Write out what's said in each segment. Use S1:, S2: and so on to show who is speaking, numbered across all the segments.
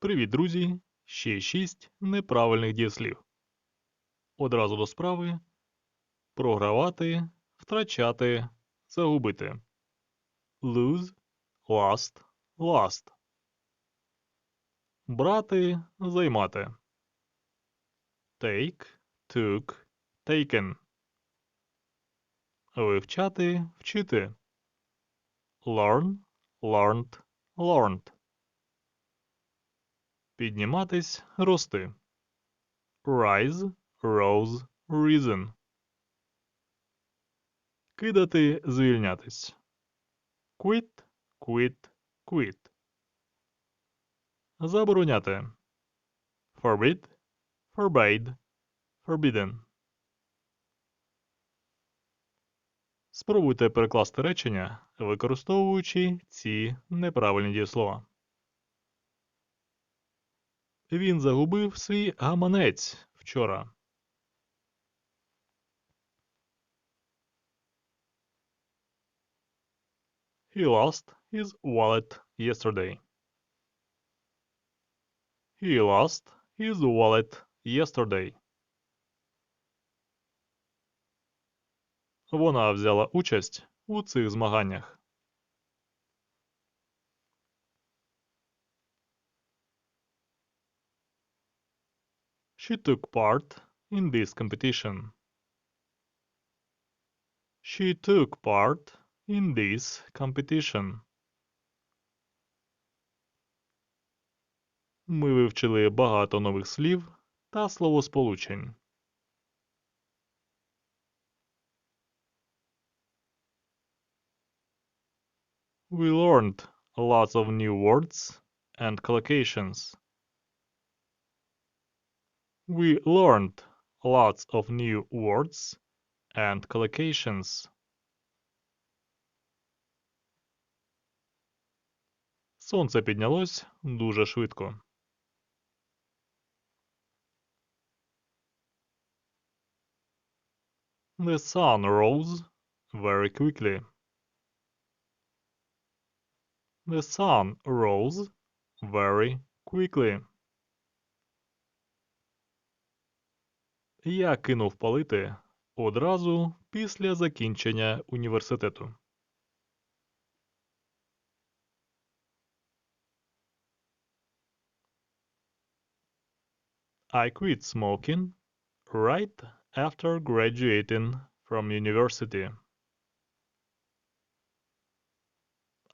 S1: Привіт, друзі! Ще шість неправильних дієслів. Одразу до справи. Програвати, втрачати, загубити. Lose, lost, lost. Брати, займати. Take, took, taken. Вивчати, вчити. Learn, learned, learned. Підніматись, рости. Rise, rose, risen. Кидати, звільнятись. Quit, quit, quit. Забороняти. Forbid, forbade, forbidden. Спробуйте перекласти речення, використовуючи ці неправильні дієслова. Він загубив свій гаманець вчора. He lost his wallet yesterday. He lost his wallet yesterday. Вона взяла участь у цих змаганнях. She took part in this competition. She took part in this competition. Ми вивчили багато нових слів та словосполучень. We learned lots of new words and collocations. We learned lots of new words and collocations. Сонце піднялось дуже швидко. The sun rose very quickly. The sun rose very quickly. Я кинув палити одразу після закінчення університету. I quit smoking right after graduating from university.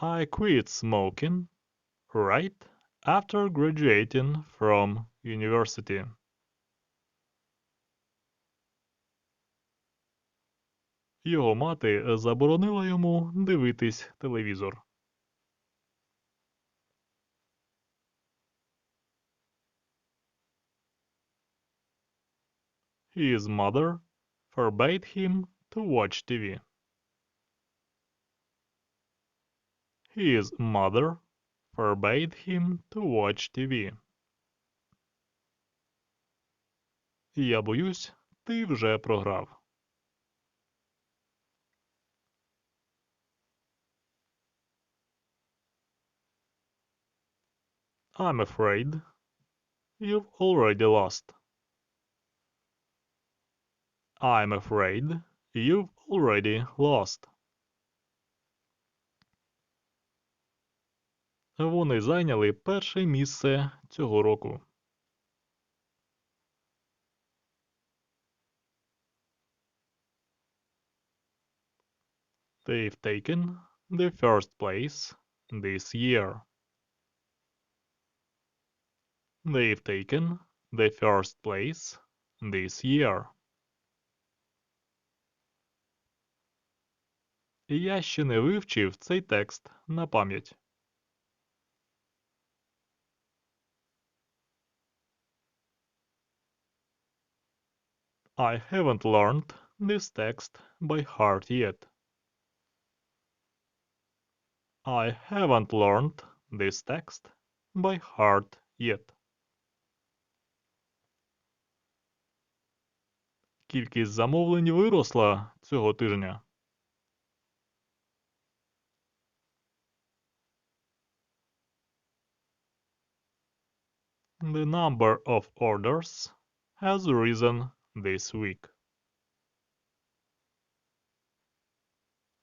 S1: I quit smoking right after graduating from university. Його мати заборонила йому дивитись телевізор. His mother forbade him to watch TV. His mother forbade him to watch TV. Я боюсь, ти вже програв. I'm afraid you've already lost. I'm afraid you've already lost. Вони зайняли перше місце цього року. They've taken the first place this year. They've taken the first place this year. Я ще не вивчив цей текст на пам'ять. I haven't learned this text by heart yet. I haven't learned this text by heart yet. Кількість замовлень виросла цього тижня. The number of orders has risen this week.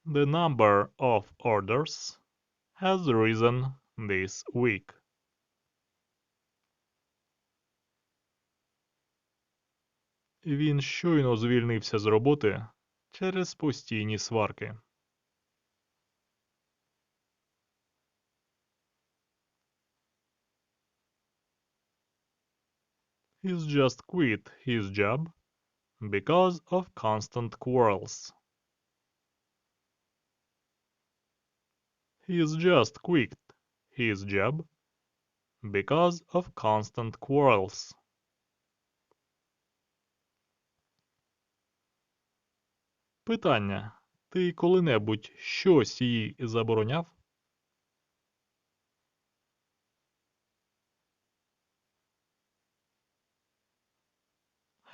S1: The number of orders has risen this week. Він щойно звільнився з роботи через постійні сварки. He's just quit his job because of constant quarrels. He's just quit his job because of constant quarrels. Питання. Ти коли-небудь щось їй забороняв?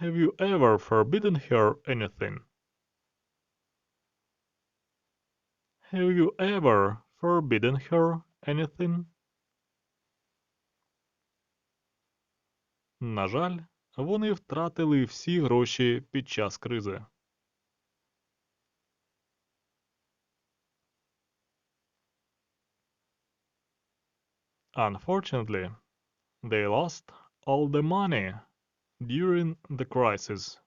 S1: Have you ever forbidden her anything? Have you ever forbidden her anything? На жаль, вони втратили всі гроші під час кризи. Unfortunately, they lost all the money during the crisis.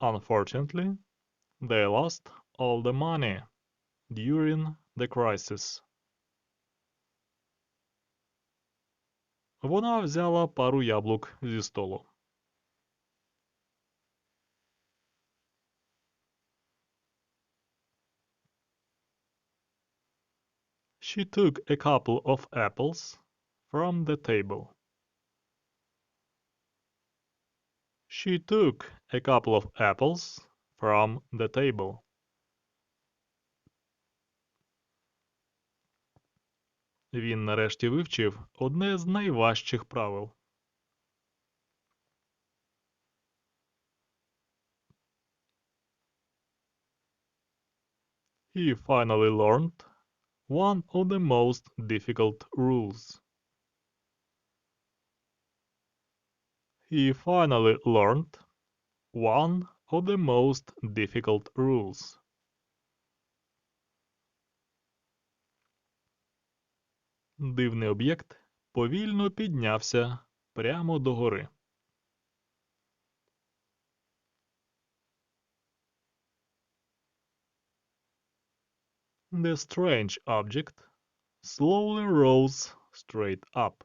S1: Unfortunately, they lost all the money during the crisis. Вона взяла пару яблук зі столу. She took a couple of apples from the table. She took a couple of apples from the table. Він нарешті вивчив одне з найважчих правил. He finally learned one of the most difficult rules. He finally learned one of the most difficult rules. Дивний об'єкт повільно піднявся прямо догори. The strange object slowly rose straight up.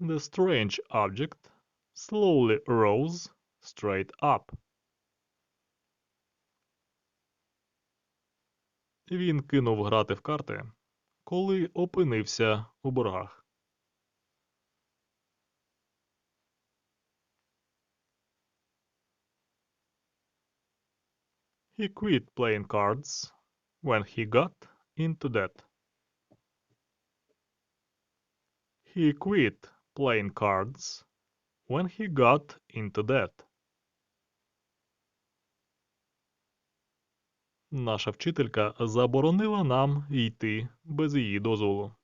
S1: The strange object slowly rose straight up. Він кинув грати в карти, коли опинився у боргах. He quit playing cards when he got into debt. He quit playing cards when he got into debt. Наша вчителька заборонила нам йти без її дозволу.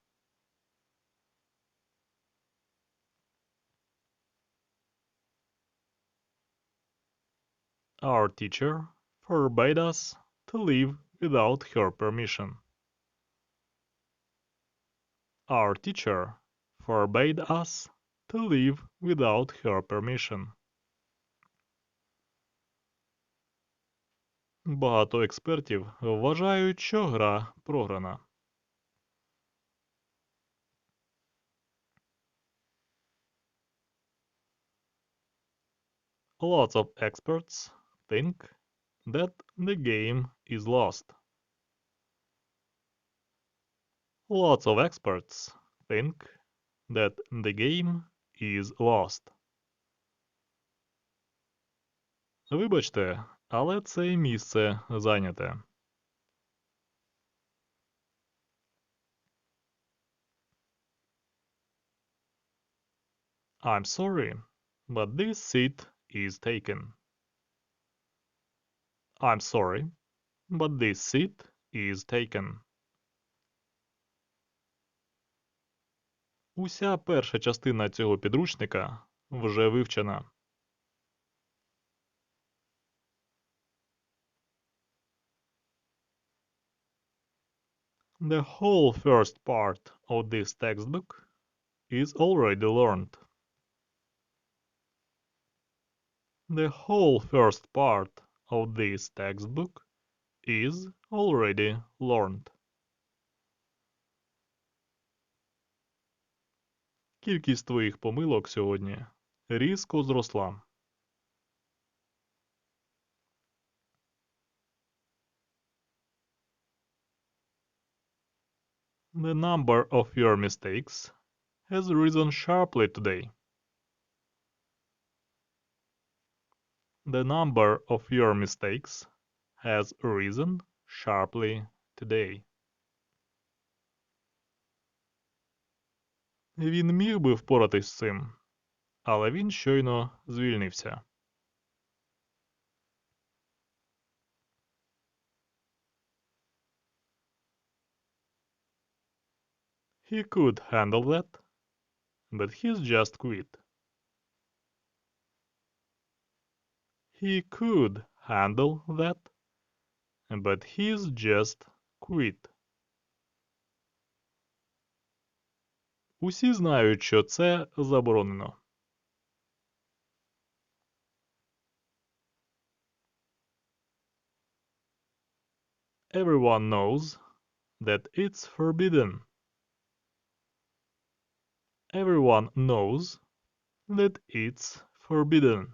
S1: Our teacher forbade us to leave without her permission. Our teacher forbade us to leave without her permission. Багато експертів вважають, що гра програна. Lots of experts think that the game is lost. Lots of experts think that the game is lost. Вибачте, але це місце зайняте. I'm sorry, but this seat is taken. I'm sorry, but this seat is taken. Уся перша частина цього підручника вже вивчена. The whole first part of this textbook is already learned. The whole first part of this textbook is already learned. Кількість твоїх помилок сьогодні різко зросла. The number of your mistakes has risen sharply today. The number of your mistakes has risen sharply today. Він міг би впоратись з цим, але він щойно звільнився. He could handle that, but he's just quit. He could handle that, but he's just quit. Усі знають, що це заборонено. Everyone knows that it's forbidden. Everyone knows that it's forbidden.